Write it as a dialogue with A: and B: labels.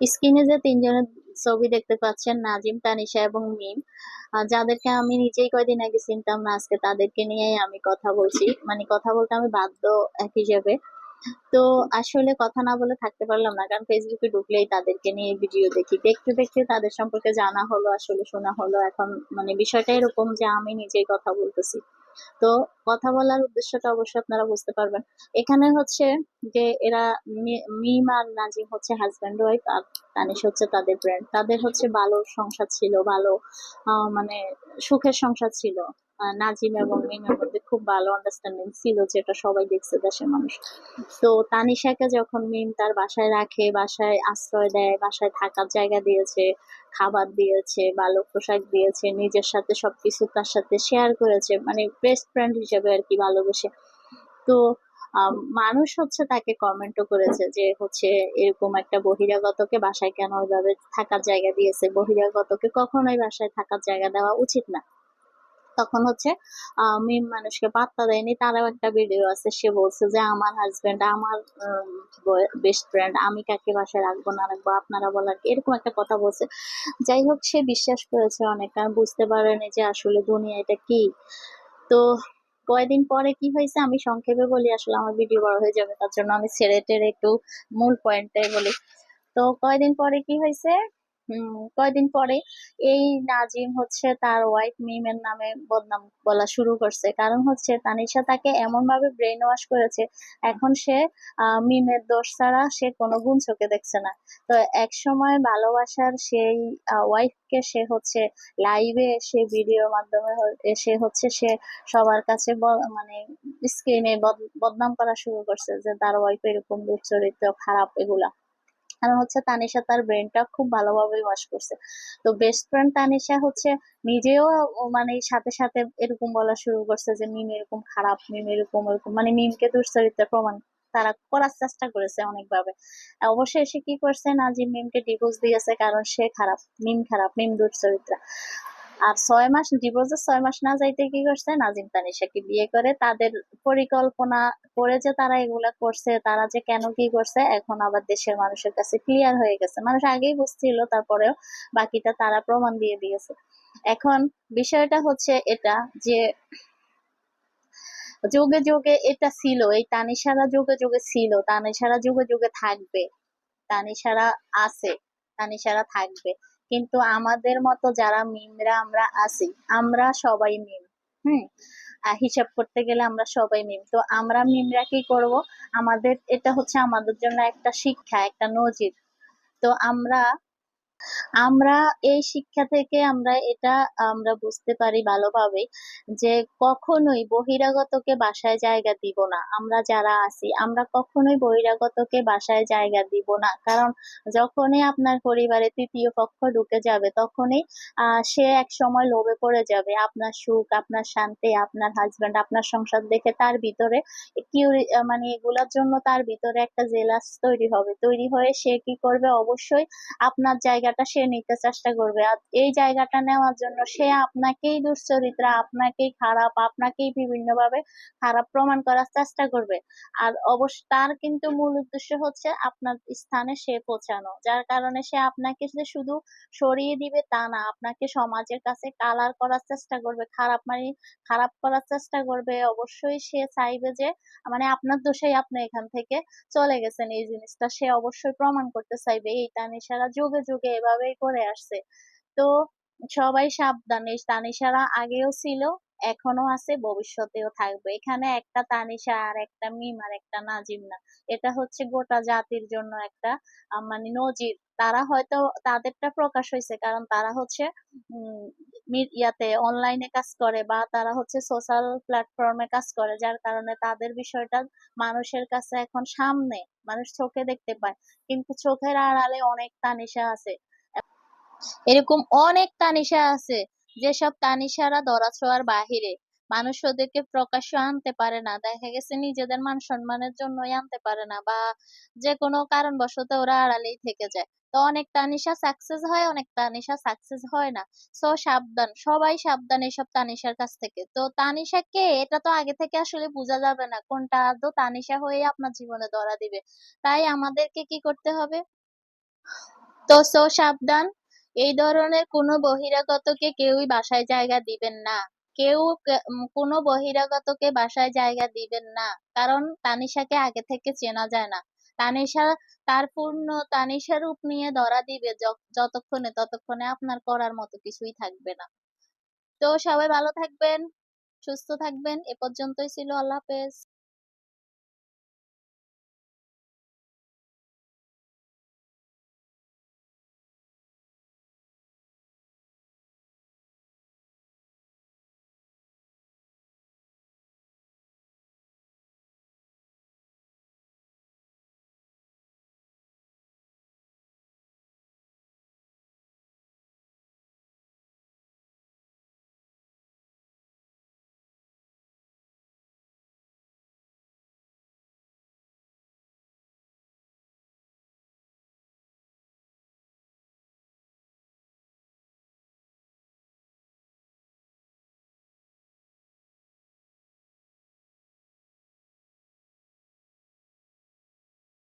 A: স্ক্রিনে যে তিনজনের ছবি দেখতে পাচ্ছেন, নাজিম, তানিশা এবং মিম যাদেরকে আমি নিজেই কয়দিন আগে চিনতাম না, আজকে তাদেরকে নিয়েই আমি কথা বলছি। মানে কথা বলতে আমি বাধ্য এক হিসেবে। তো আসলে কথা না বলে থাকতে পারলাম না, কারণ ফেসবুকে ঢুকলেই তাদেরকে নিয়ে ভিডিও দেখি। দেখতে দেখতে তাদের সম্পর্কে জানা হলো, আসলে শোনা হলো। এখন মানে বিষয়টা এরকম যে আমি নিজেই কথা বলতেছি। তো কথা বলার উদ্দেশ্যটা অবশ্যই আপনারা বুঝতে পারবেন। এখানে হচ্ছে যে এরা মিম আর নাজিম হচ্ছে হাজব্যান্ড ওয়াইফ আর তানিশ হচ্ছে তাদের ফ্রেন্ড তাদের হচ্ছে ভালো সংসার ছিল, ভালো মানে সুখের সংসার ছিল। নাজিম এবং মিমের মধ্যে খুব ভালো আন্ডারস্ট্যান্ডিং ছিল যেটা সবাই দেখছে দেশের মানুষ। তো তানিশাকে যখন মিম তার বাসায় রাখে, বাসায় আশ্রয় দেয়, বাসায় থাকার জায়গা দিয়েছে, খাবার দিয়েছে, ভালো পোশাক দিয়েছে, নিজের সাথে সবকিছু তার সাথে শেয়ার করেছে মানে বেস্ট ফ্রেন্ড হিসেবে আর কি ভালোবেসে। তো মানুষ হচ্ছে তাকে কমেন্টও করেছে যে হচ্ছে এরকম একটা বহিরাগতকে বাসায় কেন ওইভাবে থাকার জায়গা দিয়েছে? বহিরাগতকে কখনোই বাসায় থাকার জায়গা দেওয়া উচিত না। তখন হচ্ছে মিম মানুষকে পাত্তা দেয়নি। তারও একটা ভিডিও আছে, সে বলছে যে, আমার হাজবেন্ড আমার বেস্ট ফ্রেন্ড আমি কাকে বাসায় রাখব, না রাখব, আপনারা বলার এরকম একটা কথা বলছে। যাই হোক, সে বিশ্বাস করেছে অনেক কারণ বুঝতে পারেনি যে আসলে দুনিয়া এটা কি। তো কয়েকদিন পরে কি হয়েছে, আমি সংক্ষেপে বলি, আসলে আমার ভিডিও বড় হয়ে যাবে, তার জন্য আমি ছেড়ে টেড়ে একটু মূল পয়েন্টটাই বলি। তো কয়দিন পরে কি হয়েছে কয়দিন পরে এই নাজিম হচ্ছে তার ওয়াইফ মিমের নামে বদনাম বলা শুরু করছে। কারণ হচ্ছে তানিশা তাকে এমন ভাবে ব্রেন ওয়াশ করেছে, এখন সে মিমের দোষ ছাড়া সে কোনো গুণ চোখে দেখছে না। তো এক সময় ভালোবাসার সেই ওয়াইফকে সে হচ্ছে লাইভে সে ভিডিওর মাধ্যমে সে হচ্ছে সে সবার কাছে মানে স্ক্রিনে বদনাম করা শুরু করছে যে তার ওয়াইফ এরকম দুশ্চরিত্র, খারাপ, এগুলা। কারণ হচ্ছে তানিশা তার ব্রেনটা খুব ভালোভাবে ওয়াশ করছে। তো বেস্ট ফ্রেন্ড তানিশা হচ্ছে নিজেও মানে সাথে সাথে এরকম বলা শুরু করছে যে, মিম এরকম খারাপ, মিম এরকম এরকম। মানে মিমকে দুশ্চরিত্রের প্রমাণ তারা করার চেষ্টা করেছে অনেকভাবে। অবশ্যই সে কি করছে নাজিম মিমকে ডিভোর্স দিয়েছে কারণ সে খারাপ, মিম খারাপ, মিম দুশ্চরিত্র। আর ছয় মাস ডিভোর্সের ছয় মাস না যাইতে কি করছে? নাজিম তানিশাকে বিয়ে করে তাদের পরিকল্পনা করে যে তারা এগুলা করছে, তারা যে কেন কি করছে, এখন আবার দেশের মানুষের কাছে ক্লিয়ার হয়ে গেছে। মানুষ আগেই বুঝছিল, তারপরেও বাকিটা তারা প্রমাণ দিয়ে দিয়েছে। এখন বিষয়টা হচ্ছে এটা যে যুগে যুগে এটা ছিল, এই তানিশারা যুগে যুগে ছিল, তানিশারা যুগে যুগে থাকবে, তানিশারা আছে, তানিশারা থাকবে। কিন্তু আমাদের মতো যারা মিমরা আমরা আছি, আমরা সবাই মিম। হুম? হিসাব করতে গেলে আমরা সবাই মিম। তো আমরা মিমরা কি করব? আমাদের, এটা হচ্ছে আমাদের জন্য একটা শিক্ষা, একটা নজির। তো আমরা আমরা এই শিক্ষা থেকে আমরা এটা আমরা বুঝতে পারি ভালোভাবে যে কখনোই বহিরাগতকে বাসায় জায়গা দিব না। আমরা যারা আছি, আমরা কখনোই বহিরাগতকে বাসায় জায়গা দিব না। কারণ যখনই আপনার পরিবারে তৃতীয় পক্ষ ঢুকে যাবে, তখনই সে এক সময় লোভে পড়ে যাবে। আপনার সুখ, আপনার শান্তি, আপনার হাজবেন্ড আপনার সংসার দেখে তার ভিতরে কিউরি মানে এগুলার জন্য তার ভিতরে একটা জেলাস তৈরি হবে। তৈরি হয়ে সে কি করবে? অবশ্যই আপনার জায়গাটা সে নিতে চেষ্টা করবে। আর এই জায়গাটা নেওয়ার জন্য সে আপনাকেই দুশ্চরিত্র, আপনাকেই খারাপ, আপনাকেই বিভিন্ন ভাবে খারাপ প্রমাণ করার চেষ্টা করবে। আর অবশ্য তার কিন্তু মূল উদ্দেশ্য হচ্ছে আপনার স্থানে সে পৌঁছানো, যার কারণে সে আপনাকে শুধু সরিয়ে দিবে তা না, আপনাকে সমাজের কাছে কালার করার চেষ্টা করবে, খারাপ মানে খারাপ করার চেষ্টা করবে। অবশ্যই সে চাইবে যে মানে আপনার দোষেই আপনি এখান থেকে চলে গেছেন, এই জিনিসটা সে অবশ্যই প্রমাণ করতে চাইবে। এই তানিশারা যুগে যুগে এভাবেই করে আসছে। তো সবাই সাবধান, এই তানিশারা আগেও ছিল এখনও আছে, ভবিষ্যতেও থাকবে। এখানে একটা তানিশা আর একটা মিম আর একটা নাজিম না। এটা হচ্ছে গোটা জাতির জন্য একটা মানে নজির। তারা হয়তো তাদেরটা প্রকাশ হয়েছে, কারণ তারা হচ্ছে ইয়াতে অনলাইনে কাজ করে বা তারা হচ্ছে সোশ্যাল প্ল্যাটফর্মে কাজ করে, যার কারণে তাদের বিষয়টা মানুষের কাছে এখন সামনে, মানুষ চোখে দেখতে পায়। কিন্তু চোখের আড়ালে অনেক তানিশা আছে। এরকম অনেক তানিশা আছে, যেসব তানিশারা ধরাছোঁয়ার বাহিরে। মানুষ ওদেরকে প্রকাশ্য আনতে পারে না। দেখা গেছে নিজেদের মান সম্মানের জন্যই আনতে পারে না বা যে কোনো কারণবশত ওরা আড়ালেই থেকে যায়। তো অনেক তানিশা সাকসেস হয় অনেক তানিশা সাকসেস হয় না। সো সাবধান, সবাই সাবধান এসব তানিশার কাছ থেকে। তো তানিশা কে? এটা তো আগে থেকে আসলে বোঝা যাবে না। কোনটা আদৌ তানিশা হয়ে আপনার জীবনে ধরা দিবে? তাই আমাদেরকে কি করতে হবে? তো সো সাবধান। এই ধরনের কোনো বহিরাগতকে কেউই বাসায় জায়গা দিবেন না। কেউ কোনো বহিরাগতকে বাসায় জায়গা দিবেন না। কারণ তানিশাকে আগে থেকে চেনা যায় না। তানিশা তার পূর্ণ, তানিশা রূপ নিয়ে ধরা দিবে যতক্ষণে, ততক্ষণে আপনার করার মতো কিছুই থাকবে না। তো সবাই ভালো থাকবেন, সুস্থ থাকবেন। এ পর্যন্তই ছিল। আল্লাহ হাফেজ।